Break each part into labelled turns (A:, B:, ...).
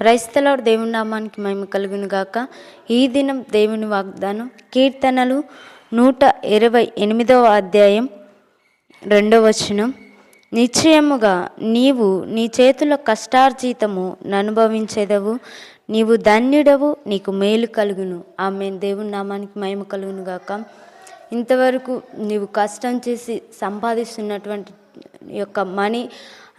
A: క్రైస్తలవుడు దేవుని నామానికి మేము కలుగును గాక. ఈ దినం దేవుని వాగ్దానం కీర్తనలు నూట ఇరవై ఎనిమిదవ అధ్యాయం రెండవ వచనం. నిశ్చయముగా నీవు నీ చేతుల కష్టార్జితము అనుభవించేదవు నీవు ధన్యుడవు నీకు మేలు కలుగును. ఆమె దేవుని నామానికి మహిమ కలుగును గాక. ఇంతవరకు నీవు కష్టం చేసి సంపాదిస్తున్నటువంటి యొక్క మనీ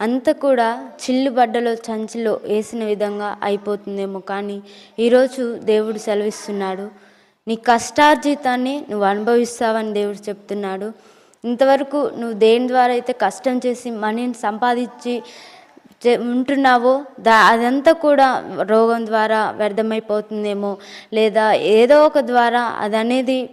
A: అంతా కూడా చిల్లు బడ్డలో చంచిలో వేసిన విధంగా అయిపోతుందేమో. కానీ ఈరోజు దేవుడు సెలవిస్తున్నాడు నీ కష్టార్జితాన్ని నువ్వు అనుభవిస్తావని దేవుడు చెప్తున్నాడు. ఇంతవరకు నువ్వు దేని ద్వారా అయితే కష్టం చేసి మనీని సంపాదించి చే- ఉంటున్నావో దా అదంతా కూడా రోగం ద్వారా వ్యర్థమైపోతుందేమో. లేదా ఏదో ఒక ద్వారా అది అనేది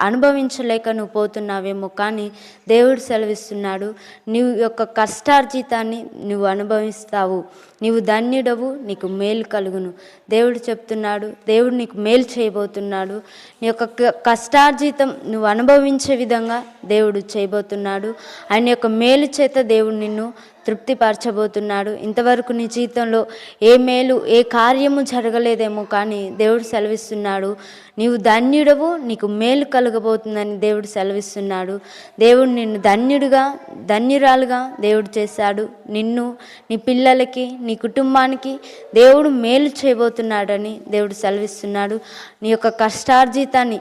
A: అనుభవించలేక నువ్వు పోతున్నావేమో కానీ దేవుడు సెలవిస్తున్నాడు నీవు యొక్క కష్టార్జితాన్ని నువ్వు అనుభవిస్తావు. నీవు ధన్యుడవు నీకు మేలు కలుగును. దేవుడు చెప్తున్నాడు దేవుడు నీకు మేలు చేయబోతున్నాడు. నీ యొక్క కష్టార్జితం నువ్వు అనుభవించే విధంగా దేవుడు చేయబోతున్నాడు. ఆయన యొక్క మేలు చేత దేవుడు నిన్ను తృప్తిపరచబోతున్నాడు. ఇంతవరకు నీ జీవితంలో ఏ మేలు ఏ కార్యము జరగలేదేమో కానీ దేవుడు సెలవిస్తున్నాడు నీవు ధన్యుడవు నీకు మేలు కలగబోతుందని దేవుడు సెలవిస్తున్నాడు. దేవుడు నిన్ను ధన్యుడిగా ధన్యురాలుగా దేవుడు చేశాడు. నిన్ను నీ పిల్లలకి నీ కుటుంబానికి దేవుడు మేలు చేయబోతున్నాడని దేవుడు సెలవిస్తున్నాడు. నీ యొక్క కష్టార్జితాన్ని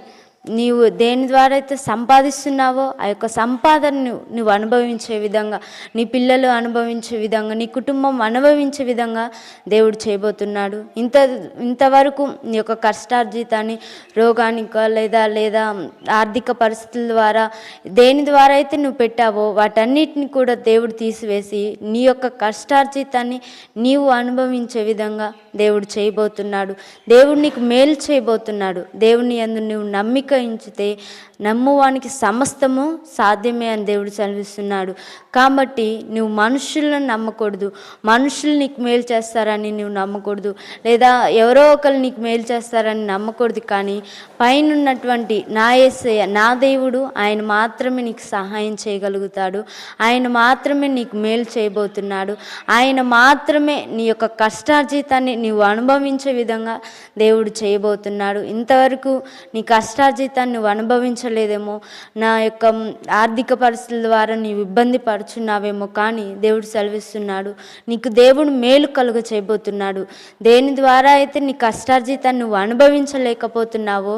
A: నీవు దేని ద్వారా అయితే సంపాదిస్తున్నావో ఆ యొక్క సంపాదనను నువ్వు అనుభవించే విధంగా నీ పిల్లలు అనుభవించే విధంగా నీ కుటుంబం అనుభవించే విధంగా దేవుడు చేయబోతున్నాడు. ఇంత ఇంతవరకు నీ యొక్క కష్టార్జితాన్ని రోగానిక లేదా లేదా ఆర్థిక పరిస్థితుల ద్వారా దేని ద్వారా అయితే నువ్వు పెట్టావో వాటన్నిటిని కూడా దేవుడు తీసివేసి నీ యొక్క కష్టార్జితాన్ని నీవు అనుభవించే విధంగా దేవుడు చేయబోతున్నాడు. దేవుడు నీకు మేలు చేయబోతున్నాడు. దేవుని అందు నువ్వు నమ్మిక ఉంచితే నమ్మువానికి సమస్తము సాధ్యమే అని దేవుడు చదివిస్తున్నాడు కాబట్టి నువ్వు మనుషులను నమ్మకూడదు. మనుషులు నీకు మేలు చేస్తారని నువ్వు నమ్మకూడదు. లేదా ఎవరో ఒకరు నీకు మేలు చేస్తారని నమ్మకూడదు కానీ పైన ఉన్నటువంటి నా ఏసయ్య నా దేవుడు ఆయన మాత్రమే నీకు సహాయం చేయగలుగుతాడు. ఆయన మాత్రమే నీకు మేలు చేయబోతున్నాడు. ఆయన మాత్రమే నీ యొక్క కష్టార్జితాన్ని నీవు అనుభవించే విధంగా దేవుడు చేయబోతున్నాడు. ఇంతవరకు నీ జీతాన్ని నువ్వు అనుభవించలేదేమో. నా యొక్క ఆర్థిక పరిస్థితుల ద్వారా నీవు ఇబ్బంది పడుచున్నావేమో కానీ దేవుడు సెలవిస్తున్నాడు. నీకు దేవుడు మేలు కలుగ చేయబోతున్నాడు. దేని ద్వారా అయితే నీ కష్టార్జితాన్ని నువ్వు అనుభవించలేకపోతున్నావో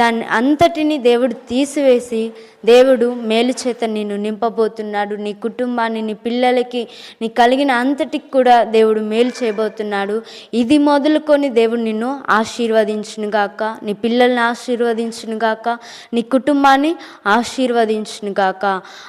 A: దాన్ని అంతటిని దేవుడు తీసివేసి దేవుడు మేలు చేత నిన్ను నింపబోతున్నాడు. నీ కుటుంబాన్ని నీ పిల్లలకి నీ కలిగిన అంతటికి కూడా దేవుడు మేలు చేయబోతున్నాడు. ఇది మొదలుకొని దేవుడు నిన్ను ఆశీర్వదించును గాక నీ పిల్లల్ని ఆశీర్వదించును గాక నీ కుటుంబాన్ని ఆశీర్వదించును గాక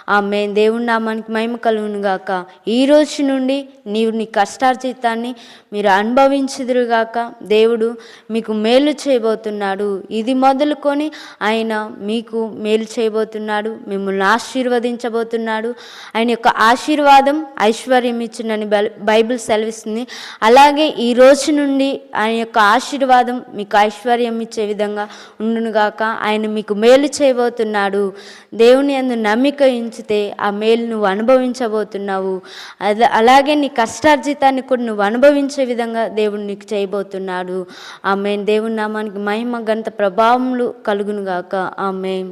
A: ఆమె దేవుని నామానికి మహిమ కలుగును గాక ఈ రోజు నుండి నీవు నీ కష్టార్జితాన్ని మీరు అనుభవించుదురుగాక. దేవుడు మీకు మేలు చేయబోతున్నాడు. ఇది మొదలుకొని ఆయన మీకు మేలు చేయబోతున్నాడు. మిమ్మల్ని ఆశీర్వదించబోతున్నాడు. ఆయన యొక్క ఆశీర్వాదం ఐశ్వర్యం ఇచ్చిందని బైబిల్- బైబిల్ సెలవిస్తుంది. అలాగే ఈ రోజు నుండి ఆయన యొక్క ఆశీర్వాదం మీకు ఐశ్వర్యం ఇచ్చే విధంగా ఉండునుగాక ఆయన మీకు మేలు చేయబోతున్నాడు. దేవుని అందు నమ్మిక ఉంచితే ఆ మేలు నువ్వు అనుభవించబోతున్నావు. అద అలాగే నీ కష్టార్జితాన్ని కూడా నువ్వు అనుభవించే విధంగా దేవుడు నీకు చేయబోతున్నాడు. ఆమె దేవుని నామానికి మహిమ గంత ప్రభావములు కలుగునుగాక ఆమె